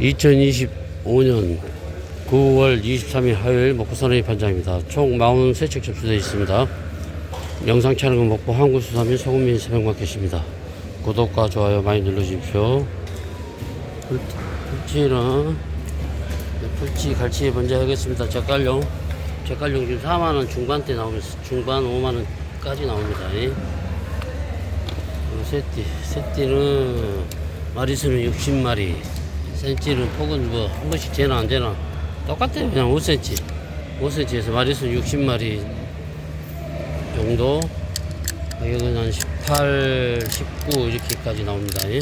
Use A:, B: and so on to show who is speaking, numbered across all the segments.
A: 2025년 9월 23일 화요일 먹고사나이 판장입니다. 총 43척 접수되어 있습니다. 영상 촬영은 먹고 한국수산민 소금민 새벽마켓입니다. 구독과 좋아요 많이 눌러주십시오. 풀- 풀치는 네, 풀치 갈치 먼저 하겠습니다. 젓갈용 젓갈용 지금 4만원 중반대 나오면서 중반 5만원까지 나옵니다. 예. 어, 새띠 새띠는 마리수는 60마리 센치는 폭은 뭐 한 번씩 재나 안 재나 똑같아요. 그냥 5cm 5cm에서 마리수 60마리 정도. 가격은 한 18, 19 이렇게까지 나옵니다. 예.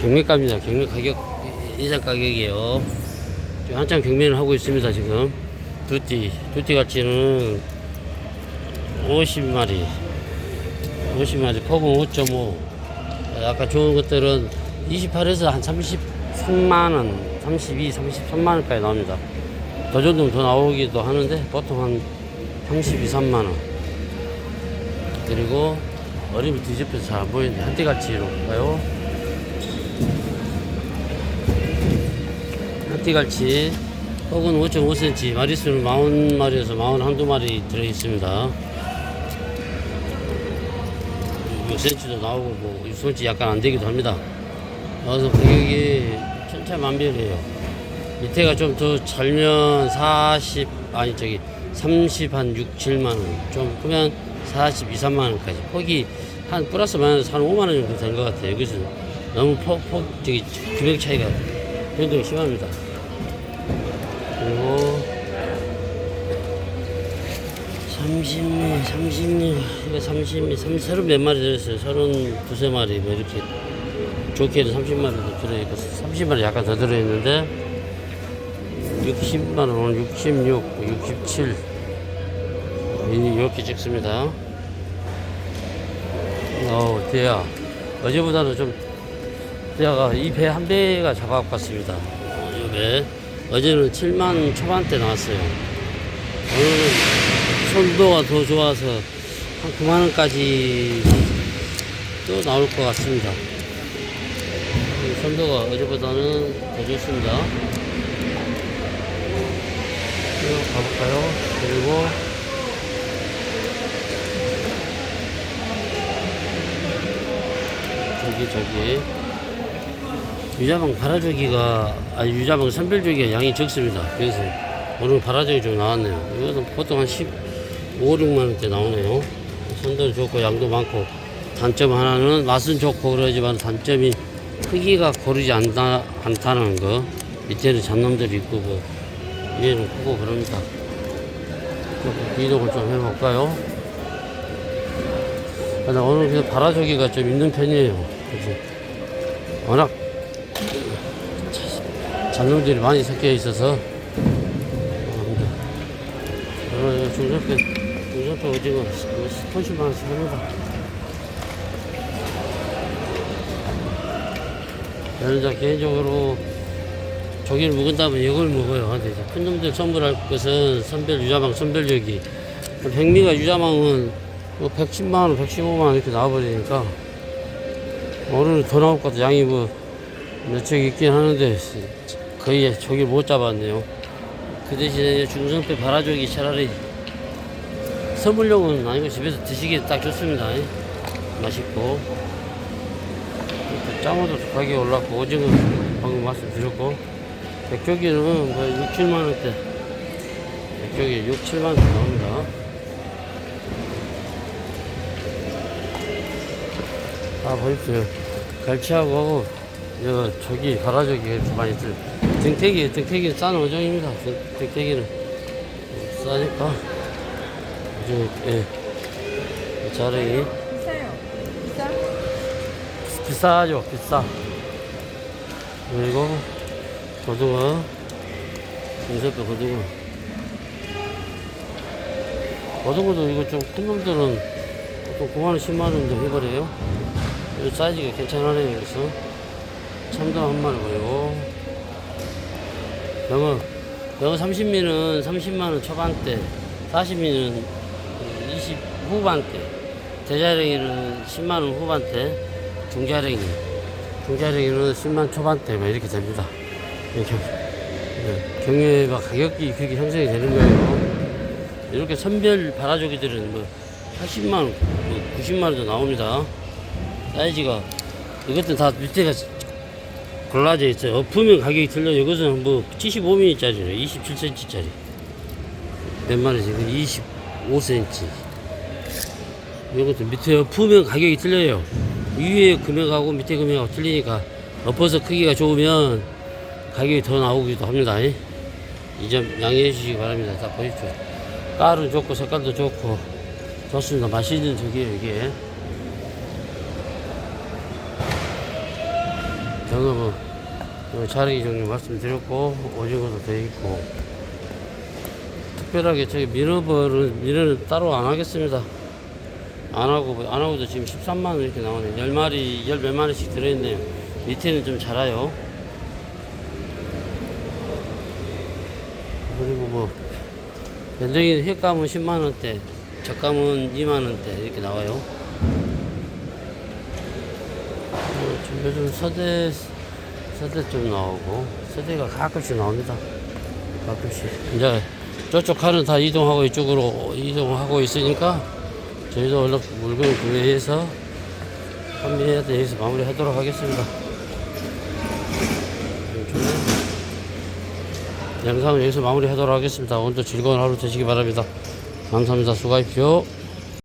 A: 경매가입니다. 경매 가격 이상 가격이에요. 지금 한참 경매를 하고 있습니다 지금. 두띠 두띠 가치는 50마리. 50마리 폭은 5.5 아까 좋은 것들은 28에서 한 33만원 32, 33만원까지 나옵니다. 더 정도는 더 나오기도 하는데 보통 한 32, 3만원. 그리고 어림이 뒤집혀서 잘 안 보이는데 한띠갈치로 볼까요? 한띠갈치 폭은 5.5cm 마리수는 40마리에서 41마리 들어있습니다 6cm도 나오고 뭐 6cm 약간 안 되기도 합니다. 그래서 가격이 천차만별이에요. 밑에가 좀 더 잘면 40 아니 저기 30 한 6, 7만 원. 좀 크면 42, 3만 원까지. 폭이 한 플러스 마이너스 한 5만 원 정도 된 것 같아요. 여기서 너무 폭, 폭 저기 금액 차이가 굉장히 심합니다. 30미, 30미, 이거 30미, 30, 서른 몇 마리 들었어요. 서른 두세 마리, 뭐 이렇게. 좋게는 30마리도 들어있고, 30마리 약간 더 들어있는데, 60만원, 오늘 66, 67. 이- 이렇게 찍습니다. 어우, 대야. 어제보다는 좀, 대야가 이 배 한 배가 작아것 같습니다. 어, 이 배. 어제는 7만 초반대 나왔어요. 오늘은 손도가 더 좋아서 한 9만원까지 또 나올 것 같습니다. 이 손도가 어제보다는 더 좋습니다. 쭉 가볼까요? 그리고 저기 저기 유자방 바라조기가 아니 유자방 선별조기가 양이 적습니다. 그래서 오늘 바라조기 좀 나왔네요. 이거는 보통 한 15, 6만 원대 나오네요. 선도 좋고 양도 많고 단점 하나는 맛은 좋고 그러지만 단점이 크기가 고르지 않다, 않다는 거. 밑에는 잡놈들이 있고 뭐 위에는 크고 그럽니다. 이동을 좀 해볼까요? 오늘 그 바라조기가 좀 있는 편이에요. 그래서 워낙 잔놈들이 많이 섞여 있어서 어, 중저배 중저배 오징어 30만 원씩 합니다. 저는 이제 개인적으로 조기를 묵은다면 이걸 먹어요. 근데 이제 큰 놈들 선물할 것은 선별 유자망 선별력이 백미가 유자망은 뭐 110만 원, 115만 원 이렇게 나와버리니까 오늘은 더 나올 것 같아. 양이 뭐 몇 척 있긴 하는데 거의 저기 못 잡았네요. 그 대신에 중성배 바라조기 차라리 선물용은 아니고 집에서 드시기 딱 좋습니다. 맛있고 짱어도 가격이 올랐고 오징어 방금 말씀드렸고 백조기는 뭐 6, 7만 원대 백조기 6, 7만 원 나옵니다. 아 보십시오 갈치하고 저기 이렇게 많이 들 등태기 등태기는 싼 어종입니다. 등- 등태기는. 싸니까. 오징어 예. 자랭이.
B: 비싸요. 비싸?
A: 비싸죠 비싸. 그리고 고등어. 인쇄뼈 고등어. 고등어도 이거 좀 큰 놈들은 보통 9만원 10만원 정도 해버려요. 이 사이즈가 괜찮아요 그래서. 참돔 한 마리 보이고 영어 영어 30미는 30만원 초반대 40미는 20 후반대 대자랭이는 10만원 후반대 중자랭이. 중자랭이는 10만 초반대 뭐 이렇게 됩니다. 이렇게. 네, 경매가 가격이 그렇게 형성이 되는 거예요. 이렇게 선별 바라조기들은 뭐 80만 원, 뭐 90만 원도 나옵니다. 사이즈가 이것도 다 밑에가 골라져 있어요. 엎으면 가격이 틀려요. 이것은 뭐 75mm짜리네. 27cm짜리. 몇 마리지? 25cm. 이것도 밑에 엎으면 가격이 틀려요. 위에 금액하고 밑에 금액하고 틀리니까 엎어서 크기가 좋으면 가격이 더 나오기도 합니다. 이 점 양해해 주시기 바랍니다. 다 보십시오. 깔은 좋고 색깔도 좋고 좋습니다. 맛있는 저기에요 이게. 경험은 자르기 종류 말씀드렸고 오징어도 돼 있고 특별하게 저기 민어벌은 민어는 따로 안 하겠습니다. 안 하고 안 하고도 지금 13만 원 이렇게 나오네. 10마리, 10몇 마리씩 들어있네요. 밑에는 좀 자라요. 그리고 뭐 변동이 횟감은 10만 원대, 적감은 2만 원대 이렇게 나와요. 어, 지금 요즘 서대 서대 좀 나오고 서대가 가끔씩 나옵니다. 가끔씩 이제 저쪽 칸은 다 이동하고 이쪽으로 이동하고 있으니까 저희도 얼른 물건 구매해서 판매해야 돼 여기서 마무리하도록 하겠습니다. 영상은 여기서 마무리하도록 하겠습니다. 오늘도 즐거운 하루 되시기 바랍니다. 감사합니다. 수고하십시오.